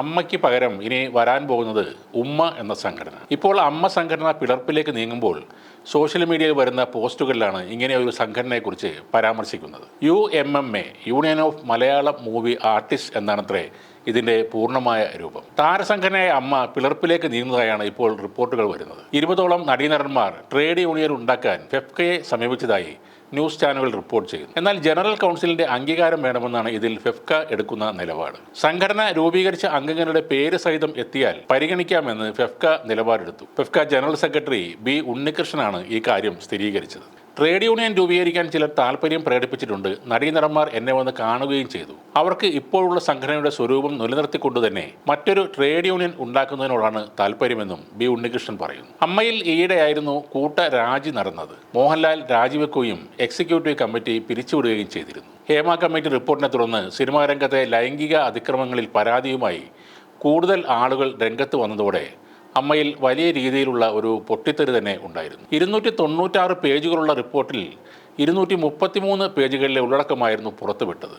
അമ്മയ്ക്ക് പകരം ഇനി വരാൻ പോകുന്നത് ഉമ്മ എന്ന സംഘടന. ഇപ്പോൾ അമ്മ സംഘടന പിളർപ്പിലേക്ക് നീങ്ങുമ്പോൾ സോഷ്യൽ മീഡിയയിൽ വരുന്ന പോസ്റ്റുകളിലാണ് ഇങ്ങനെ ഒരു സംഘടനയെക്കുറിച്ച് പരാമർശിക്കുന്നത്. U M M A union of Malayalam movie artist എന്നാണത്രേ ഇതിന്റെ പൂർണമായ രൂപം. താരസംഘടനയായ അമ്മ പിളർപ്പിലേക്ക് നീങ്ങുന്നതായാണ് ഇപ്പോൾ റിപ്പോർട്ടുകൾ വരുന്നത്. ഇരുപതോളം നടീനടന്മാർ ട്രേഡ് യൂണിയൻ ഉണ്ടാക്കാൻ ഫെഫ്കയെ സമീപിച്ചതായി ന്യൂസ് ചാനലുകൾ റിപ്പോർട്ട് ചെയ്യുന്നു. എന്നാൽ ജനറൽ കൗൺസിലിന്റെ അംഗീകാരം വേണമെന്നാണ് ഇതിൽ ഫെഫ്ക എടുക്കുന്ന നിലപാട്. സംഘടന രൂപീകരിച്ച അംഗങ്ങളുടെ പേര് സഹിതം എത്തിയാൽ പരിഗണിക്കാമെന്ന് ഫെഫ്ക നിലപാടെടുത്തു. ഫെഫ്ക ജനറൽ സെക്രട്ടറി ബി ഉണ്ണികൃഷ്ണനാണ് ഈ കാര്യം സ്ഥിരീകരിച്ചത്. ട്രേഡ് യൂണിയൻ രൂപീകരിക്കാൻ ചിലർ താല്പര്യം പ്രകടിപ്പിച്ചിട്ടുണ്ട്. നടീനടന്മാർ എന്നെ വന്ന് കാണുകയും ചെയ്തു. അവർക്ക് ഇപ്പോഴുള്ള സംഘടനയുടെ സ്വരൂപം നിലനിർത്തിക്കൊണ്ട് തന്നെ മറ്റൊരു ട്രേഡ് യൂണിയൻ ഉണ്ടാക്കുന്നതിനോടാണ് താല്പര്യമെന്നും ബി ഉണ്ണികൃഷ്ണൻ പറയുന്നു. അമ്മയിൽ ഈയിടെയായിരുന്നു കൂട്ട രാജി നടന്നത്. മോഹൻലാൽ രാജിവെക്കുകയും എക്സിക്യൂട്ടീവ് കമ്മിറ്റി പിരിച്ചുവിടുകയും ചെയ്തിരുന്നു. ഹേമ കമ്മിറ്റി റിപ്പോർട്ടിനെ തുടർന്ന് സിനിമാ രംഗത്തെ ലൈംഗിക അതിക്രമങ്ങളിൽ പരാതിയുമായി കൂടുതൽ ആളുകൾ രംഗത്ത് വന്നതോടെ അമ്മയിൽ വലിയ രീതിയിലുള്ള ഒരു പൊട്ടിത്തെറി തന്നെ ഉണ്ടായിരുന്നു. ഇരുന്നൂറ്റി തൊണ്ണൂറ്റാറ് പേജുകളുള്ള റിപ്പോർട്ടിൽ ഇരുന്നൂറ്റി മുപ്പത്തിമൂന്ന് പേജുകളിലെ ഉള്ളടക്കമായിരുന്നു പുറത്തുവിട്ടത്.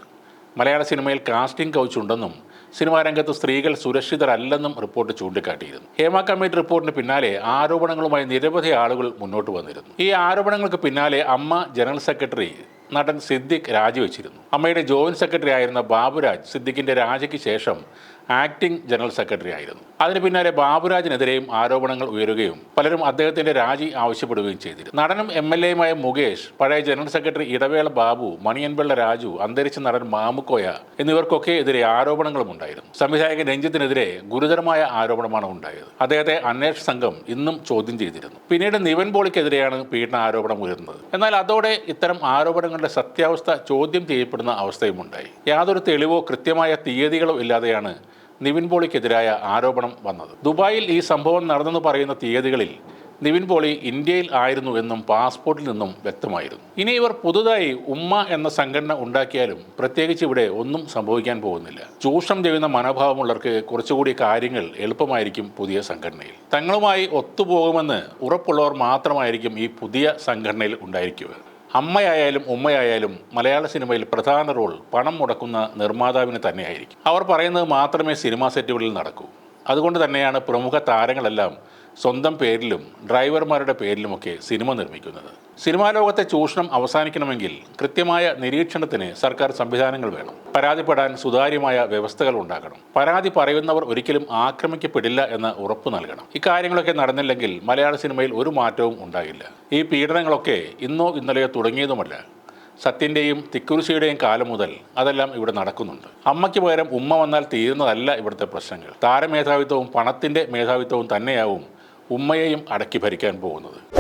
മലയാള സിനിമയിൽ കാസ്റ്റിംഗ് കൗച്ച് ഉണ്ടെന്നും സിനിമാ രംഗത്ത് സ്ത്രീകൾ സുരക്ഷിതരല്ലെന്നും റിപ്പോർട്ട് ചൂണ്ടിക്കാട്ടിയിരുന്നു. ഹേമ കമ്മിറ്റി റിപ്പോർട്ടിന് പിന്നാലെ ആരോപണങ്ങളുമായി നിരവധി ആളുകൾ മുന്നോട്ട് വന്നിരുന്നു. ഈ ആരോപണങ്ങൾക്ക് പിന്നാലെ അമ്മ ജനറൽ സെക്രട്ടറി നടൻ സിദ്ദിഖ് രാജിവെച്ചിരുന്നു. അമ്മയുടെ ജോയിന്റ് സെക്രട്ടറി ആയിരുന്ന ബാബുരാജ് സിദ്ദിഖിന്റെ രാജിക്ക് ശേഷം ആക്ടിംഗ് ജനറൽ സെക്രട്ടറി ആയിരുന്നു. അതിന് പിന്നാലെ ബാബുരാജിനെതിരെയും ആരോപണങ്ങൾ ഉയരുകയും പലരും അദ്ദേഹത്തിന്റെ രാജി ആവശ്യപ്പെടുകയും ചെയ്തിരുന്നു. നടനും എം എൽ എയുമായ മുകേഷ് പഴയ ജനറൽ സെക്രട്ടറി ഇടവേള ബാബു മണിയൻപിള്ള രാജു അന്തരിച്ച നടൻ മാമുക്കോയ എന്നിവർക്കൊക്കെ എതിരെ ആരോപണങ്ങളും ഉണ്ടായിരുന്നു. സംവിധായകൻ രഞ്ജിത്തിനെതിരെ ഗുരുതരമായ ആരോപണമാണ് ഉണ്ടായത്. അദ്ദേഹത്തെ അന്വേഷണ സംഘം ഇന്നും ചോദ്യം ചെയ്തിരുന്നു. പിന്നീട് നിവൻ പോളിക്കെതിരെയാണ് പീഡന ആരോപണം ഉയരുന്നത് എന്നാൽ അതോടെ ഇത്തരം ആരോപണങ്ങളുടെ സത്യാവസ്ഥ ചോദ്യം ചെയ്യപ്പെടുന്ന അവസ്ഥയും ഉണ്ടായി യാതൊരു തെളിവോ കൃത്യമായ തീയതികളോ ഇല്ലാതെയാണ് നിവിൻ പോളിക്കെതിരായ ആരോപണം വന്നത്. ദുബായിൽ ഈ സംഭവം നടന്നെന്ന് പറയുന്ന തീയതികളിൽ നിവിൻ പോളി ഇന്ത്യയിൽ ആയിരുന്നു എന്നും പാസ്പോർട്ടിൽ നിന്നും വ്യക്തമായിരുന്നു. ഇനി ഇവർ പുതുതായി ഉമ്മ എന്ന സംഘടന ഉണ്ടാക്കിയാലും പ്രത്യേകിച്ച് ഇവിടെ ഒന്നും സംഭവിക്കാൻ പോകുന്നില്ല. ചൂഷണം ചെയ്യുന്ന മനോഭാവമുള്ളവർക്ക് കുറച്ചുകൂടി കാര്യങ്ങൾ എളുപ്പമായിരിക്കും പുതിയ സംഘടനയിൽ. തങ്ങളുമായി ഒത്തുപോകുമെന്ന് ഉറപ്പുള്ളവർ മാത്രമായിരിക്കും ഈ പുതിയ സംഘടനയിൽ ഉണ്ടായിരിക്കുക. അമ്മയായാലും ഉമ്മയായാലും മലയാള സിനിമയിൽ പ്രധാന റോൾ പണം മുടക്കുന്ന നിർമ്മാതാവിന് തന്നെയായിരിക്കും. അവർ പറയുന്നത് മാത്രമേ സിനിമാ സെറ്റുകളിൽ നടക്കൂ. അതുകൊണ്ട് തന്നെയാണ് പ്രമുഖ താരങ്ങളെല്ലാം സ്വന്തം പേരിലും ഡ്രൈവർമാരുടെ പേരിലുമൊക്കെ സിനിമ നിർമ്മിക്കുന്നത്. സിനിമാ ലോകത്തെ ചൂഷണം അവസാനിക്കണമെങ്കിൽ കൃത്യമായ നിരീക്ഷണത്തിന് സർക്കാർ സംവിധാനങ്ങൾ വേണം. പരാതിപ്പെടാൻ സുതാര്യമായ വ്യവസ്ഥകൾ ഉണ്ടാകണം. പരാതി പറയുന്നവർ ഒരിക്കലും ആക്രമിക്കപ്പെടില്ല എന്ന് ഉറപ്പു നൽകണം. ഇക്കാര്യങ്ങളൊക്കെ നടന്നില്ലെങ്കിൽ മലയാള സിനിമയിൽ ഒരു മാറ്റവും ഉണ്ടാകില്ല ഈ പീഡനങ്ങളൊക്കെ ഇന്നോ ഇന്നലെയോ തുടങ്ങിയതുമല്ല. സത്യന്റെയും തിക്കുറിശിയുടെയും കാലം മുതൽ അതെല്ലാം ഇവിടെ നടക്കുന്നുണ്ട്. അമ്മയ്ക്ക് പകരം ഉമ്മ വന്നാൽ തീരുന്നതല്ല ഇവിടുത്തെ പ്രശ്നങ്ങൾ. താരമേധാവിത്വവും പണത്തിന്റെ മേധാവിത്വവും തന്നെയാവും ഉമ്മയെയും അടക്കി ഭരിക്കാൻ പോകുന്നത്.